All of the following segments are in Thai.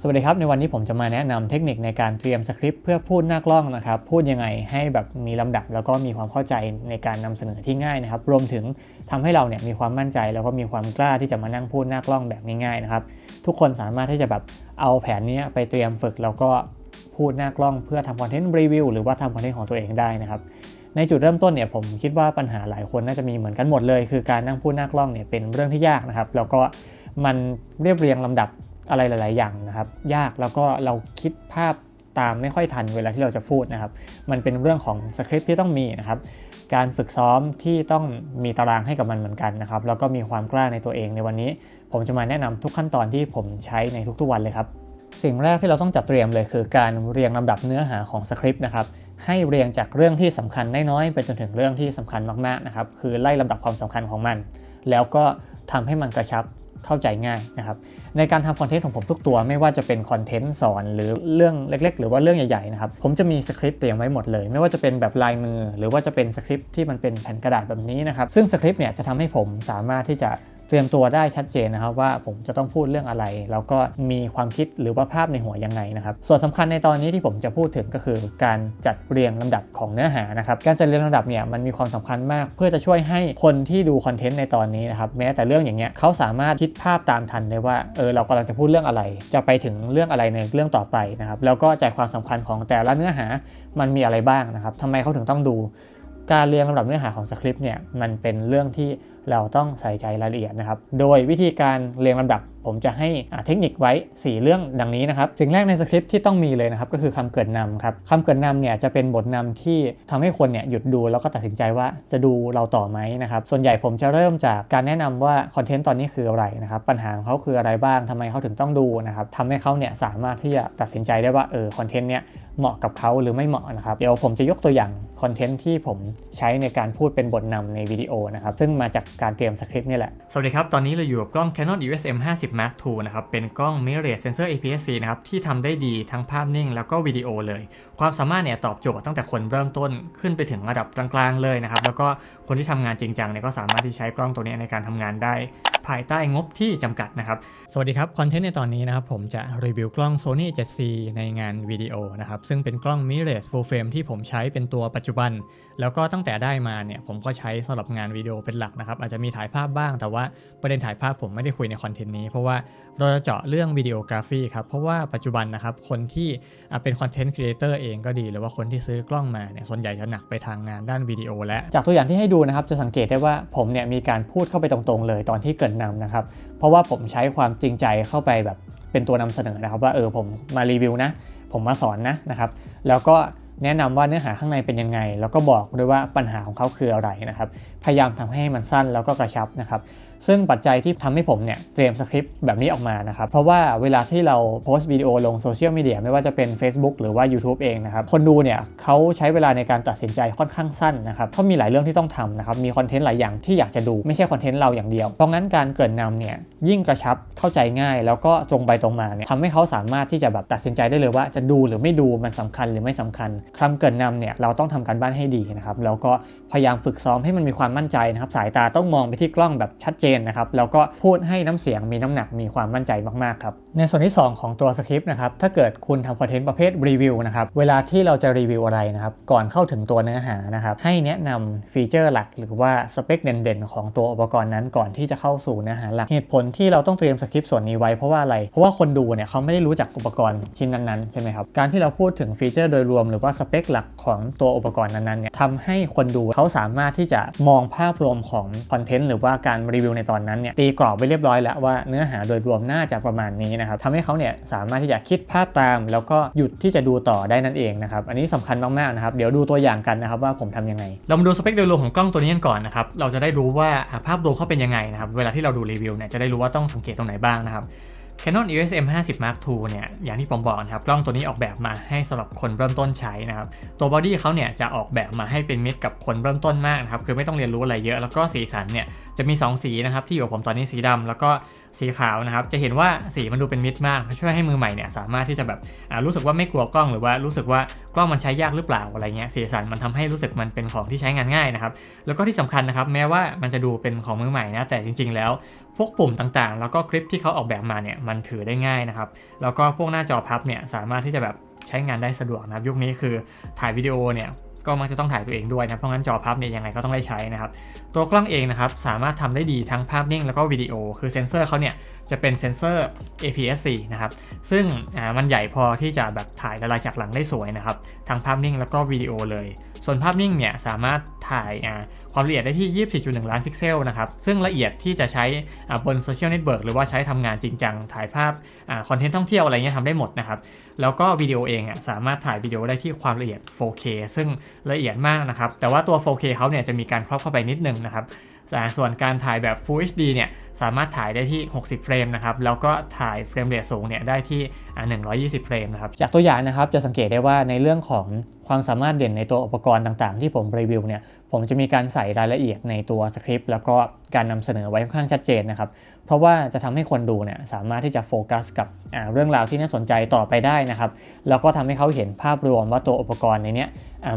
สวัสดีครับ ในวันนี้ผมจะมาแนะนำเทคนิคในการเตรียมสคริปต์เพื่อพูดหน้ากล้องนะครับ พูดยังไงให้แบบมีลำดับ แล้วก็มีความเข้าใจในการนำเสนอที่ง่ายนะครับ รวมถึงทำให้เราเนี่ยมีความมั่นใจ แล้วก็มีความกล้าที่จะมานั่งพูดหน้ากล้องแบบง่ายๆนะครับ ทุกคนสามารถที่จะแบบเอาแผนนี้ไปเตรียมฝึกแล้วก็พูดหน้ากล้องเพื่อทำคอนเทนต์รีวิวหรือว่าทำคอนเทนต์ของตัวเองได้นะครับในจุดเริ่มต้นเนี่ยผมคิดว่าปัญหาหลายคนน่าจะมีเหมือนกันหมดเลย คือการนั่งพูดหน้ากล้องเนี่ยเป็นเรื่องที่ยากนะครับแล้วก็มันเรียบเรียงลำดับ อะไรหลาย ๆ อย่างนะครับ ยากแล้วก็เราคิดภาพตามไม่ค่อยทันเวลาที่เราจะพูดนะครับ มันเป็นเรื่องของสคริปต์ที่ต้องมีนะครับ การฝึกซ้อมที่ต้องมีตารางให้กับมันเหมือนกันนะครับ แล้วก็มีความกล้าในตัวเองในวันนี้ ผมจะมาแนะนำทุกขั้นตอนที่ผมใช้ในทุก ๆ วันเลยครับ สิ่งแรกที่เราต้องจัดเตรียมเลยคือการเรียงลำดับเนื้อหาของสคริปต์นะครับให้เรียงจากเรื่องที่สำคัญน้อยๆไปจนถึงเรื่องที่สำคัญมากๆนะครับ คือไล่ลำดับความสำคัญของมัน แล้วก็ทำให้มันกระชับ เข้าใจง่ายนะครับในการทำคอนเทนต์ของผมทุกตัวไม่ว่าจะเป็นคอนเทนต์สอนหรือเรื่องเล็ก ๆ หรือว่าเรื่องใหญ่ๆนะครับผมจะมีสคริปต์เตรียมไว้หมดเลย ไม่ว่าจะเป็นแบบลายมือ หรือว่าจะเป็นสคริปต์ที่มันเป็นแผ่นกระดาษแบบนี้นะครับซึ่งสคริปต์เนี่ยจะทำให้ผมสามารถที่จะ เตรียมตัวได้ชัดเจนนะครับว่าผมจะต้องพูดเรื่องอะไร แล้วก็มีความคิดหรือว่าภาพในหัวยังไงนะครับส่วนสำคัญในตอนนี้ที่ผมจะพูดถึงก็คือ การจัดเรียงลำดับของเนื้อหานะครับการจัดเรียงลำดับเนี่ยมันมีความสำคัญมาก เพื่อจะช่วยให้คนที่ดูคอนเทนต์ในตอนนี้นะครับแม้แต่เรื่องอย่างเงี้ยเขาสามารถคิดภาพตามทันได้ว่าเออเรากำลังจะพูดเรื่องอะไร จะไปถึงเรื่องอะไรในเรื่องต่อไปนะครับแล้วก็ใจความสำคัญของแต่ละเนื้อหามันมีอะไรบ้างนะครับทำไมเขาถึงต้องดู การเรียงลำดับเนื้อหาของสคริปต์เนี่ยมันเป็นเรื่องที่ เราต้องใส่ใจรายละเอียดนะครับ โดยวิธีการเรียงลำดับ ผมจะให้เทคนิคไว้ 4 เรื่องดังนี้นะครับ สิ่งแรกในสคริปต์ที่ต้องมีเลยนะครับก็คือคำเกรินนำครับคำเกรินนำเนี่ยจะเป็นบทนำที่ทำให้คนเนี่ยหยุดดูแล้วก็ตัดสินใจว่าจะดูเราต่อไหมนะครับ ส่วนใหญ่ผมจะเริ่มจากการแนะนำว่าคอนเทนต์ตอนนี้คืออะไรนะครับ ปัญหาของเขาคืออะไรบ้างทำไมเขาถึงต้องดูนะครับทำให้เขาเนี่ยสามารถที่จะตัดสินใจได้ว่าเออคอนเทนต์เนี่ยเหมาะกับเขาหรือไม่เหมาะนะครับเดี๋ยวผมจะยกตัวอย่างคอนเทนต์ที่ผมใช้ในการพูดเป็นบทนำในวิดีโอนะครับซึ่งมาจากการเตรียมสคริปต์นี่แหละ สวัสดีครับ ตอนนี้เราอยู่กับกล้อง Canon EOS M 50 Mark II นะครับ เป็นกล้อง mirrorless sensor APS-C นะครับ ที่ทำได้ดีทั้งภาพนิ่งแล้วก็วิดีโอเลย ความสามารถเนี่ยตอบโจทย์ตั้งแต่คนเริ่มต้นขึ้นไปถึงระดับกลางๆเลยนะครับ แล้วก็คนที่ทำงานจริงจังเนี่ยก็สามารถที่ใช้กล้องตัวนี้ในการทำงานได้ ภายใต้งบที่จำกัดนะครับ สวัสดีครับ คอนเทนต์ในตอนนี้นะครับ ผมจะรีวิวกล้อง Sony 7C ในงานวิดีโอนะครับ ซึ่งเป็นกล้อง mirrorless full frame ที่ผมใช้เป็นตัวปัจจุบัน แล้วก็ตั้งแต่ได้มาเนี่ยผมก็ใช้สำหรับงานวิดีโอเป็นหลักนะครับ อาจจะมีถ่ายภาพบ้าง แต่ว่าประเด็นถ่ายภาพผมไม่ได้คุยในคอนเทนต์นี้ เพราะว่าเราจะเจาะเรื่องวิดีโอกราฟีครับ เพราะว่าปัจจุบันนะครับคนที่เป็นคอนเทนต์ครีเอเตอร์เองก็ดี หรือว่าคนที่ซื้อกล้องมาเนี่ยส่วนใหญ่จะหนักไปทางงานด้านวิดีโอ และจากตัวอย่างที่ให้ดูนะครับจะสังเกตได้ว่าผมเนี่ยมีการพูดเข้าไปตรงๆ เลยตอนที่เกิดนำนะครับเพราะว่าผมใช้ความจริงใจเข้าไปแบบเป็นตัวนำเสนอนะครับ ว่าเออผมมารีวิวนะ ผมมาสอนนะนะครับ แล้วก็แนะนำว่าเนื้อหาข้างในเป็นยังไง แล้วก็บอกด้วยว่าปัญหาของเขาคืออะไรนะครับ พยายามทำให้มันสั้นแล้วก็กระชับนะครับ ซึ่งปัจจัยที่ทำให้ผมเนี่ยเตรียมสคริปต์แบบนี้ออกมานะครับ เพราะว่าเวลาที่เราโพสต์วิดีโอลงโซเชียลมีเดียไม่ว่าจะเป็น Facebook หรือว่า YouTube เองนะครับ คนดูเนี่ยเขาใช้เวลาในการตัดสินใจค่อนข้างสั้นนะครับเขามีหลายเรื่องที่ต้องทำนะครับ มีคอนเทนต์หลายอย่างที่อยากจะดูไม่ใช่คอนเทนต์เราอย่างเดียว เพราะงั้นการเกริ่นนำเนี่ยยิ่งกระชับเข้าใจง่าย แล้วก็ตรงไปตรงมาเนี่ยทำให้เขาสามารถที่จะแบบตัดสินใจได้เลยว่าจะดูหรือไม่ดูมันสำคัญหรือไม่สำคัญคำเกริ่นนำเนี่ยเราต้องทำการบ้านให้ดีนะครับแล้วก็พยายามฝึกซ้อมให้มันมีความมั่นใจนะครับสายตาต้องมองไปที่กล้องแบบชัดเจนนะครับแล้วก็พูดให้น้ำเสียงมีน้ำหนักมีความมั่นใจมากๆครับในส่วนที่ 2 ของตัวสคริปต์นะครับถ้าเกิดคุณทำคอนเทนต์ประเภทรีวิวนะครับเวลาที่เราจะรีวิวอะไรนะครับก่อนเข้าถึงตัวเนื้อหานะครับให้แนะนำฟีเจอร์หลัก หรือว่าสเปคเด่นๆ ของตัวอุปกรณ์นั้นก่อนที่จะเข้าสู่เนื้อหาหลักเหตุผลที่เราต้องเตรียมสคริปต์ส่วนนี้ไว้เพราะว่าอะไรเพราะว่าคนดูเนี่ยเขาไม่ได้รู้จักอุปกรณ์ชิ้นนั้นๆใช่ไหมครับการที่เราพูดถึงฟีเจอร์โดยรวมหรือว่าสเปคหลักของตัวอุปกรณ์นั้นๆเนี่ยทำให้คนดูเขาสามารถที่จะมองภาพรวมของคอนเทนต์หรือว่าการรีวิวในตอนนั้นเนี่ยตีกรอบไว้เรียบร้อยแล้วว่าเนื้อหาโดยรวมน่าจะประมาณนี้นะครับทำให้เขาเนี่ยสามารถที่จะคิดภาพตาม แล้วก็หยุดที่จะดูต่อได้นั่นเองนะครับอันนี้สำคัญมากๆนะครับเดี๋ยวดูตัวอย่างกันนะครับว่าผมทำยังไง เรามาดูสเปคโดยรวมของกล้องตัวนี้กันก่อนนะครับเราจะได้รู้ว่าภาพรวมเขาเป็นยังไงนะครับเวลาที่เราดูรีวิวเนี่ยจะได้รู้ว่าต้องสังเกตตรงไหนบ้างนะครับ Canon EOS M 50 Mark II เนี่ยอย่างที่ผมบอกนะครับกล้องตัวนี้ออกแบบมาให้สำหรับคนเริ่มต้นใช้นะครับตัวบอดี้เขาเนี่ยจะออกแบบมาให้เป็นมิตรกับคนเริ่มต้นมากนะครับคือไม่ต้องเรียนรู้อะไรเยอะ แล้วก็สีสันเนี่ยจะมี 2 สีนะครับที่อยู่กับผมตอนนี้สีดำแล้วก็สีขาวนะครับจะเห็นว่าสีมันดูเป็นมิตรมากช่วยให้มือใหม่เนี่ยสามารถที่จะแบบรู้สึกว่าไม่กลัวกล้องหรือว่ารู้สึกว่ากล้องมันใช้ยากหรือเปล่าอะไรเงี้ยสีสันมันทำให้รู้สึกมันเป็นของที่ใช้งานง่ายนะครับแล้วก็ที่สำคัญนะครับแม้ว่ามันจะดูเป็นของมือใหม่นะแต่จริง ๆ แล้ว พวกปุ่มต่างๆ แล้วก็คลิปที่เขาออกแบบมาเนี่ยมันถือได้ง่ายนะครับ แล้วก็พวกหน้าจอพับเนี่ยสามารถที่จะแบบใช้งานได้สะดวกนะครับ ยุคนี้คือถ่ายวิดีโอเนี่ยก็มักจะต้องถ่ายตัวเองด้วยนะเพราะงั้นจอพับเนี่ยยังไงก็ต้องได้ใช้นะครับ ตัวกล้องเองนะครับสามารถทำได้ดีทั้งภาพนิ่งแล้วก็วิดีโอ คือเซนเซอร์เขาเนี่ยจะเป็นเซนเซอร์ APS-C นะครับ ซึ่งมันใหญ่พอที่จะแบบถ่ายละลายฉากหลังได้สวยนะครับ ทั้งภาพนิ่งแล้วก็วิดีโอเลย ส่วนภาพนิ่งเนี่ยสามารถถ่ายความละเอียดได้ที่ 24.1 ล้านพิกเซลนะครับ ซึ่งละเอียดที่จะใช้บนโซเชียลเน็ตเวิร์กหรือว่าใช้ทำงานจริงจัง ถ่ายภาพคอนเทนต์ท่องเที่ยวอะไรเงี้ยทำได้หมดนะครับ แล้วก็วิดีโอเองสามารถถ่ายวิดีโอได้ที่ความละเอียด 4K ซึ่งละเอียดมากนะครับ แต่ว่าตัว 4K เขาเนี่ยจะมีการครอบเข้าไปนิดนึงนะครับส่วนการถ่ายแบบ Full HD เนี่ยสามารถถ่ายได้ที่ 60 เฟรมนะครับ แล้วก็ถ่ายเฟรมเรทสูงเนี่ยได้ที่ 120 เฟรมนะครับ จากตัวอย่างนะครับจะสังเกตได้ว่าในเรื่องของความสามารถเด่นในตัวอุปกรณ์ต่างๆ ที่ผมรีวิวเนี่ยผมจะมีการใส่รายละเอียดในตัวสคริปต์แล้วก็การนำเสนอไว้ค่อนข้างชัดเจนนะครับ เพราะว่าจะทำให้คนดูเนี่ยสามารถที่จะโฟกัสกับเรื่องราวที่น่าสนใจต่อไปได้นะครับ แล้วก็ทำให้เขาเห็นภาพรวมว่าตัวอุปกรณ์ในนี้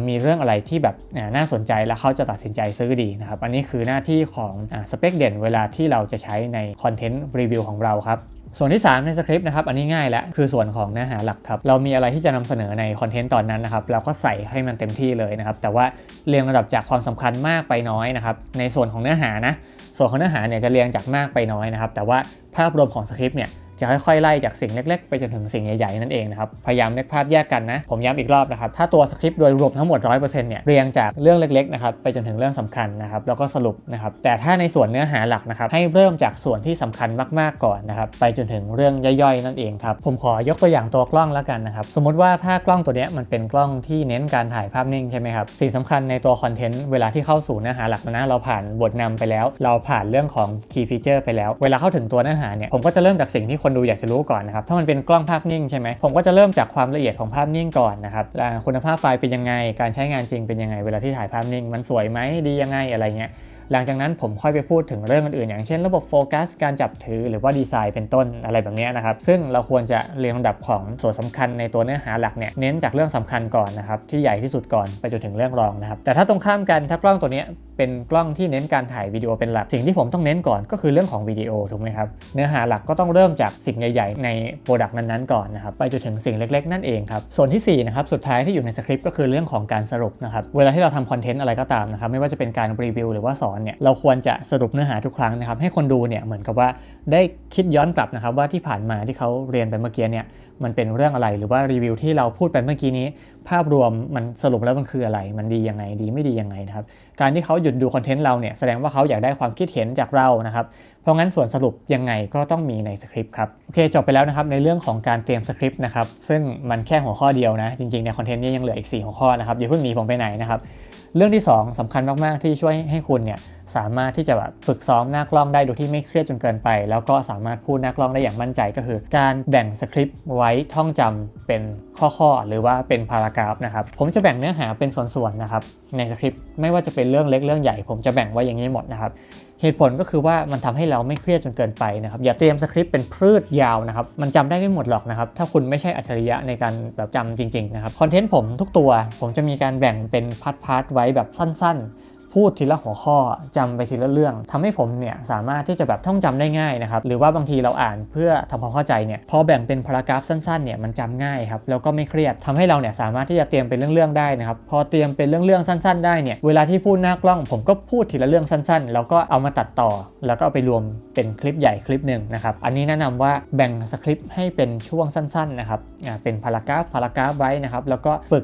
มีเรื่องอะไรที่แบบน่าสนใจแล้วเขาจะตัดสินใจซื้อดีนะครับ อันนี้คือหน้าที่ของสเปคเด่นเวลาที่เราจะใช้ในคอนเทนต์รีวิวของเราครับส่วนที่ 3 ในสคริปต์นะครับอันนี้ง่ายแล้วคือส่วนของเนื้อหาหลักครับเรามีอะไรที่จะนำเสนอในคอนเทนต์ตอนนั้นนะครับเราก็ใส่ให้มันเต็มที่เลยนะครับแต่ว่าเรียงระดับจากความสำคัญมากไปน้อยนะครับในส่วนของเนื้อหานะ ส่วนของเนื้อหาเนี่ยจะเรียงจากมากไปน้อยนะครับ แต่ว่าภาพรวมของสคริปต์เนี่ย จะค่อยๆไล่จากสิ่งเล็ก ๆ ไปจนถึงสิ่งใหญ่ๆนั่นเองนะครับ พยายามนึกภาพแยกกันนะ ผมย้ำอีกรอบนะครับ ถ้าตัวสคริปต์โดยรวมทั้งหมด 100%เนี่ยเรียงจากเรื่องเล็กๆนะครับไปจนถึงเรื่องสำคัญนะครับแล้วก็สรุปนะครับแต่ถ้าในส่วนเนื้อหาหลักนะครับให้เริ่มจากส่วนที่สำคัญมากๆก่อนนะครับไปจนถึงเรื่องย่อยๆ นั่นเองครับผมขอยกตัวอย่างตัวกล้องแล้วกันนะครับสมมติว่าถ้ากล้องตัวนี้มันเป็นกล้องที่เน้นการถ่ายภาพนิ่งใช่ไหมครับสิ่งสำคัญในตัวคอนเทนต์เวลาที่เข้าสู่เนื้อหาหลักนะเราผ่านบทนำไปแล้ว เราผ่านเรื่องของ key feature ไปแล้ว เวลาเข้าถึงตัวเนื้อหาเนี่ยผมก็จะเริ่มจากสิ่งที่คนดูอยากจะรู้ก่อนนะครับ ถ้ามันเป็นกล้องภาพนิ่งใช่ไหมผมก็จะเริ่มจากความละเอียดของภาพนิ่งก่อนนะครับคุณภาพไฟล์เป็นยังไง การใช้งานจริงเป็นยังไง เวลาที่ถ่ายภาพนิ่ง มันสวยไหมดียังไงอะไรเงี้ยหลังจากนั้นผมค่อยไปพูดถึงเรื่องอื่นๆ อย่างเช่นระบบโฟกัส การจับถือหรือว่าดีไซน์เป็นต้นอะไรแบบนี้นะครับ ซึ่งเราควรจะเรียงลำดับของส่วนสาคัญในตัวเนื้อหาหลักเนี่ยเน้นจากเรื่องสำคัญก่อนนะครับที่ใหญ่ที่สุดก่อนไปจนถึงเรื่องรองนะครับแต่ถ้าตรงข้ามกันถ้ากล้องตัวนี้ เป็นกล้องที่เน้นการถ่ายวิดีโอเป็นหลัก สิ่งที่ผมต้องเน้นก่อนก็คือเรื่องของวิดีโอถูกไหมครับ เนื้อหาหลักก็ต้องเริ่มจากสิ่งใหญ่ ๆ ในโปรดักต์นั้นๆก่อนนะครับไปจนถึงสิ่งเล็ก ๆ นั่นเองครับ ส่วนที่4นะครับสุดท้ายที่อยู่ในสคริปต์ก็คือเรื่องของการสรุปนะครับ เวลาที่เราทำคอนเทนต์อะไรก็ตามนะครับ ไม่ว่าจะเป็นการรีวิวหรือว่าสอนเนี่ย เราควรจะสรุปเนื้อหาทุกครั้งนะครับ ให้คนดูเนี่ยเหมือนกับว่าได้คิดย้อนกลับนะครับว่าที่ผ่านมาที่เขาเรียนไปเมื่อกี้เนี่ยมันเป็นเรื่องอะไรหรือว่ารีวิวที่เราพูดไปเมื่อกี้นี้ ภาพรวมมันสรุปแล้วมันคืออะไร มันดียังไงดีไม่ดียังไงนะครับการที่เขาหยุดดูคอนเทนต์เราเนี่ยแสดงว่าเขาอยากได้ความคิดเห็นจากเรานะครับเพราะงั้นส่วนสรุปยังไงก็ต้องมีในสคริปต์ครับโอเคจบไปแล้วนะครับในเรื่องของการเตรียมสคริปต์นะครับซึ่งมันแค่หัวข้อเดียวนะจริงๆในคอนเทนต์นี้ยังเหลืออีก4หัวข้อนะครับอย่าเพิ่งหนีผมไปไหนนะครับเรื่องที่ 2สำคัญมากๆที่ช่วยให้คุณเนี่ย สามารถที่จะแบบฝึกซ้อมหน้ากล้องได้โดยที่ไม่เครียดจนเกินไป แล้วก็สามารถพูดหน้ากล้องได้อย่างมั่นใจก็คือ การแบ่งสคริปต์ไว้ท่องจำเป็นข้อๆ หรือว่าเป็นพารากราฟนะครับ ผมจะแบ่งเนื้อหาเป็นส่วนๆนะครับในสคริปต์ไม่ว่าจะเป็นเรื่องเล็กเรื่องใหญ่ ผมจะแบ่งไว้อย่างนี้หมดนะครับเหตุผลก็คือว่ามันทำให้เราไม่เครียดจนเกินไปนะครับอย่าเตรียมสคริปต์เป็นพืชยาวนะครับมันจำได้ไม่หมดหรอกนะครับถ้าคุณไม่ใช่อัจฉริยะในการแบบจำจริงๆนะครับคอนเทนต์ผมทุกตัว ผมจะมีการแบ่งเป็นพาร์ทๆไว้แบบสั้นๆ พูดทีละหัวข้อจำไปทีละเรื่องทำให้ผมเนี่ยสามารถที่จะแบบท่องจำได้ง่ายนะครับหรือว่าบางทีเราอ่านเพื่อทำความเข้าใจเนี่ยพอแบ่งเป็นพารากราฟสั้นๆเนี่ยมันจำง่ายครับแล้วก็ไม่เครียดทำให้เราเนี่ยสามารถที่จะเตรียมเป็นเรื่องๆได้นะครับพอเตรียมเป็นเรื่องๆสั้น ๆ ได้เนี่ยเวลาที่พูดหน้ากล้อง ผมก็พูดทีละเรื่องสั้น ๆ แล้วก็เอามาตัดต่อ แล้วก็เอาไปรวม เป็นคลิปใหญ่คลิปหนึ่งนะครับ อันนี้แนะนำว่าแบ่งสคริปต์ให้เป็นช่วงสั้นๆนะครับเป็นพารากราฟพารากราฟไว้นะครับ แล้วก็ฝึก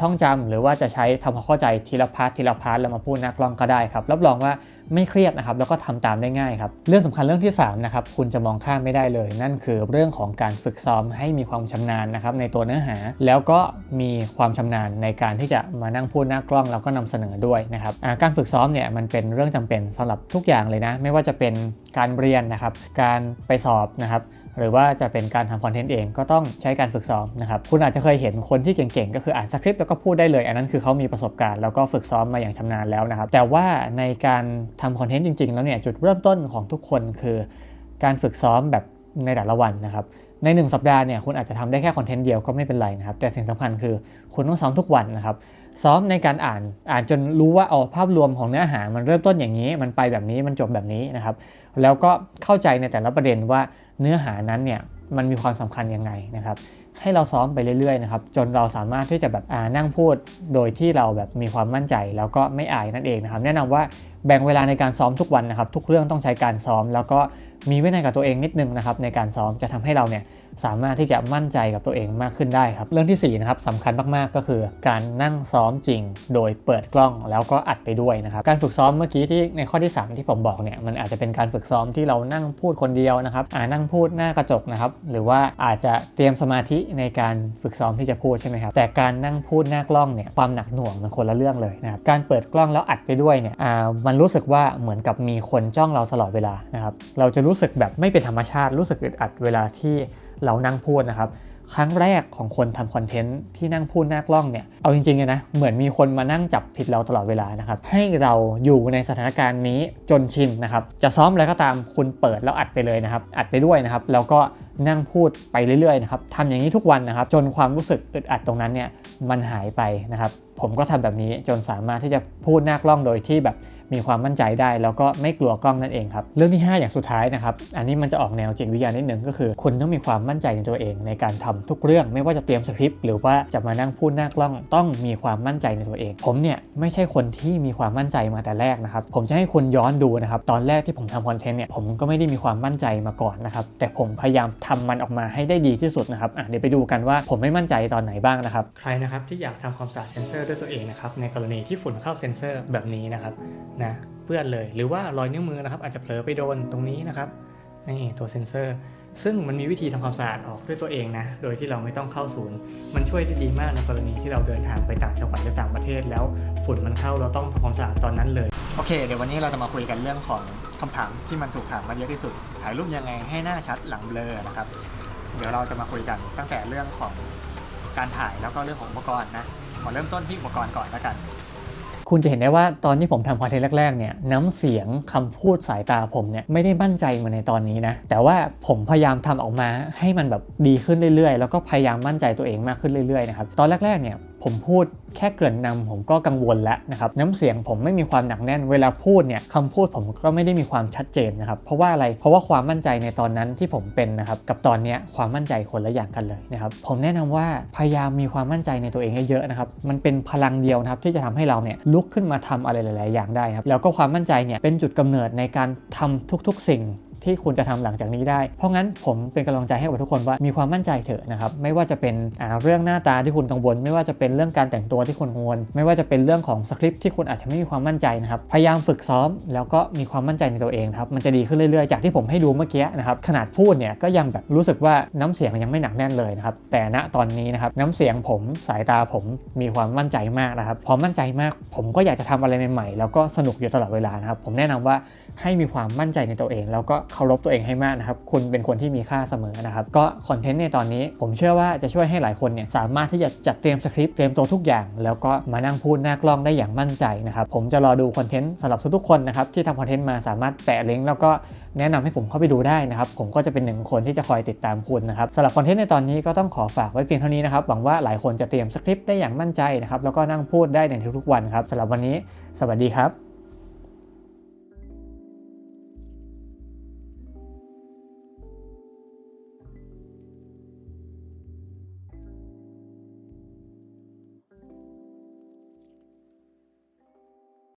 ท่องจำหรือว่าจะใช้ทำความเข้าใจทีละพาร์ททีละพาร์ทแล้วมาพูดหน้ากล้องก็ได้ครับ รับรองว่า ไม่เครียดนะครับแล้วก็ทำตามได้ง่ายครับเรื่องสำคัญเรื่องที่3นะครับคุณจะมองข้ามไม่ได้เลย นั่นคือเรื่องของการฝึกซ้อมให้มีความชำนาญนะครับในตัวเนื้อหา แล้วก็มีความชำนาญในการที่จะมานั่งพูดหน้ากล้องแล้วก็นำเสนอด้วยนะครับการฝึกซ้อมเนี่ยมันเป็นเรื่องจำเป็นสำหรับทุกอย่างเลยนะ ไม่ว่าจะเป็นการเรียนนะครับการไปสอบนะครับ หรือว่าจะเป็นการทำคอนเทนต์เองก็ต้องใช้การฝึกซ้อมนะครับคุณอาจจะเคยเห็นคนที่เก่งๆ ก็คืออ่านสคริปต์แล้วก็พูดได้เลย อันนั้นคือเขามีประสบการณ์แล้วก็ฝึกซ้อมมาอย่างชำนาญแล้วนะครับแต่ว่าในการทำคอนเทนต์จริงๆ แล้วเนี่ยจุดเริ่มต้นของทุกคนคือ การฝึกซ้อมแบบในแต่ละวันนะครับใน 1 สัปดาห์เนี่ยคุณอาจจะทำได้แค่คอนเทนต์เดียวก็ไม่เป็นไรนะครับแต่สิ่งสำคัญคือคุณต้องซ้อมทุกวันนะครับซ้อมในการอ่านอ่านจนรู้ว่าเอาภาพรวมของเนื้อหามันเริ่มต้นอย่างนี้ มันไปแบบนี้มันจบแบบนี้นะครับ แล้วก็เข้าใจในแต่ละประเด็นว่าเนื้อหานั้นเนี่ยมันมีความสำคัญยังไงนะครับ ให้เราซ้อมไปเรื่อยๆนะครับจนเราสามารถที่จะแบบอ่านั่งพูด โดยที่เราแบบมีความมั่นใจ แล้วก็ไม่อายนั่นเองนะครับ แนะนำว่าแบ่งเวลาในการซ้อมทุกวันนะครับ ทุกเรื่องต้องใช้การซ้อม แล้วก็มีวินัยกับตัวเองนิดนึงนะครับในการซ้อมจะทำให้เราเนี่ย สามารถที่จะมั่นใจกับตัวเองมากขึ้นได้ครับ เรื่องที่สี่นะครับสำคัญมากๆก็คือการนั่งซ้อมจริง โดยเปิดกล้องแล้วก็อัดไปด้วยนะครับการฝึกซ้อมเมื่อกี้ที่ในข้อที่ 3 ที่ผมบอกเนี่ยมันอาจจะเป็นการฝึกซ้อมที่เรานั่งพูดคนเดียวนะครับอ่านั่งพูดหน้ากระจกนะครับหรือว่าอาจจะเตรียมสมาธิในการฝึกซ้อมที่จะพูดใช่ไหมครับแต่การนั่งพูดหน้ากล้องเนี่ยความหนักหน่วงมันคนละเรื่องเลยนะครับการเปิดกล้องแล้วอัดไปด้วยเนี่ยอ่ามันรู้สึกว่าเหมือนกับมีคนจ้องเราตลอดเวลานะครับเราจะรู้สึกแบบไม่เป็นธรรมชาติรู้สึกอึดอัดเวลาที่ เรานั่งพูดนะครับ ครั้งแรกของคนทำคอนเทนต์ที่นั่งพูดหน้ากล้องเนี่ย เอาจริงๆเลยนะ เหมือนมีคนมานั่งจับผิดเราตลอดเวลานะครับ ให้เราอยู่ในสถานการณ์นี้จนชินนะครับ จะซ้อมอะไรก็ตามคุณเปิดแล้วอัดไปเลยนะครับ อัดไปด้วยนะครับ แล้วก็นั่งพูดไปเรื่อยๆนะครับทำอย่างนี้ทุกวันนะครับ จนความรู้สึกอึดอัดตรงนั้นเนี่ยมันหายไปนะครับ ผมก็ทำแบบนี้จนสามารถที่จะพูดหน้ากล้องโดยที่แบบ มีความมั่นใจได้ แล้วก็ไม่กลัวกล้องนั่นเองครับเรื่องที่ 5 อย่างสุดท้ายนะครับอันนี้มันจะออกแนวจิตวิทยานิดนึงก็คือ คุณต้องมีความมั่นใจในตัวเองในการทำทุกเรื่องไม่ว่าจะเตรียมสคริปต์หรือว่าจะมานั่งพูดหน้ากล้องต้องมีความมั่นใจในตัวเอง ผมเนี่ยไม่ใช่คนที่มีความมั่นใจมาแต่แรกนะครับผมจะให้คุณย้อนดูนะครับตอนแรกที่ผมทำคอนเทนต์เนี่ยผมก็ไม่ได้มีความมั่นใจมาก่อนนะครับแต่ผมพยายามทำมันออกมาให้ได้ดีที่สุดนะครับเดี๋ยวไปดูกันว่าผมไม่มั่นใจตอนไหนบ้างนะครับใครนะครับที่อยากทำความสะอาดเซนเซอร์ด้วยตัวเองนะครับในกรณีที่ฝุ่นเข้าเซนเซอร์แบบนี้นะครับนะเปื้อนเลย หรือว่ารอยนิ้วมือนะครับ อาจจะเผลอไปโดนตรงนี้นะครับนี่ตัวเซนเซอร์ ซึ่งมันมีวิธีทำความสะอาดออกด้วยตัวเองนะ โดยที่เราไม่ต้องเข้าศูนย์ มันช่วยได้ดีมากในกรณีที่เราเดินทางไปต่างจังหวัดหรือต่างประเทศ แล้วฝุ่นมันเข้าเราต้องทำความสะอาดตอนนั้นเลย โอเค เดี๋ยววันนี้เราจะมาคุยกันเรื่องของคำถามที่มันถูกถามมาเยอะที่สุด ถ่ายรูปยังไงให้หน้าชัดหลังเบลอนะครับ เดี๋ยวเราจะมาคุยกันตั้งแต่เรื่องของการถ่ายแล้วก็เรื่องของอุปกรณ์นะขอเริ่มต้นที่อุปกรณ์ก่อนแล้วกัน คุณจะเห็นได้ว่าตอนที่ผมทำคอนเทนต์แรกๆเนี่ยน้ำเสียงคำพูดสายตาผมเนี่ยไม่ได้มั่นใจเหมือนในตอนนี้นะแต่ว่าผมพยายามทำออกมาให้มันแบบดีขึ้นเรื่อยๆ แล้วก็พยายามมั่นใจตัวเองมากขึ้นเรื่อยๆนะครับตอนแรกๆเนี่ย ผมพูดแค่เกริ่นนำผมก็กังวลแล้วนะครับน้ำเสียงผมไม่มีความหนักแน่น เวลาพูดเนี่ยคำพูดผมก็ไม่ได้มีความชัดเจนนะครับเพราะว่าอะไรเพราะว่าความมั่นใจในตอนนั้นที่ผมเป็นนะครับกับตอนนี้ความมั่นใจคนละอย่างกันเลยนะครับผมแนะนำว่าพยายามมีความมั่นใจในตัวเองเยอะๆนะครับมันเป็นพลังเดียวนะครับที่จะทำให้เราเนี่ยลุกขึ้นมาทำอะไรหลาย ๆ อย่างได้ครับแล้วก็ความมั่นใจเนี่ยเป็นจุดกำเนิดในการทำทุก ๆ สิ่ง ที่คุณจะทำหลังจากนี้ได้ เพราะงั้นผมเป็นกำลังใจให้กับทุกคนว่ามีความมั่นใจเถอะนะครับไม่ว่าจะเป็นเรื่องหน้าตาที่คุณกังวล ไม่ว่าจะเป็นเรื่องการแต่งตัวที่คุณกังวล ไม่ว่าจะเป็นเรื่องของสคริปที่คุณอาจจะไม่มีความมั่นใจนะครับพยายามฝึกซ้อมแล้วก็มีความมั่นใจในตัวเองครับมันจะดีขึ้นเรื่อยๆจากที่ผมให้ดูเมื่อกี้นะครับขนาดพูดเนี่ยก็ยังแบบรู้สึกว่าน้ำเสียงยังไม่หนักแน่นเลยนะครับแต่ณตอนนี้นะครับน้ำเสียงผมสายตาผมมีความมั่นใจมากนะครับพอมั่นใจมากผมก็อยากจะทำอะไรใหม่ๆแล้วก็สนุกอยู่ตลอดเวลานะครับผมแนะนำว่าให้มีความมั่นใจในตัวเอง แล้วก็เคารพตัวเองให้มากนะครับ คุณเป็นคนที่มีค่าเสมอนะครับ ก็คอนเทนต์ในตอนนี้ ผมเชื่อว่าจะช่วยให้หลายคนเนี่ยสามารถที่จะจัดเตรียมสคริปต์เตรียมตัวทุกอย่าง แล้วก็มานั่งพูดหน้ากล้องได้อย่างมั่นใจนะครับ ผมจะรอดูคอนเทนต์สำหรับทุกๆคนนะครับที่ทำคอนเทนต์มาสามารถแตะลิงก์แล้วก็แนะนำให้ผมเข้าไปดูได้นะครับ ผมก็จะเป็นหนึ่งคนที่จะคอยติดตามคุณนะครับสำหรับคอนเทนต์ในตอนนี้ก็ต้องขอฝากไว้เพียงเท่านี้นะครับ หวังว่าหลายคนจะเตรียมสคริปต์ได้อย่างมั่นใจนะครับ แล้วก็นั่งพูดได้ในทุกๆวันครับสำหรับวันนี้ สวัสดีครับ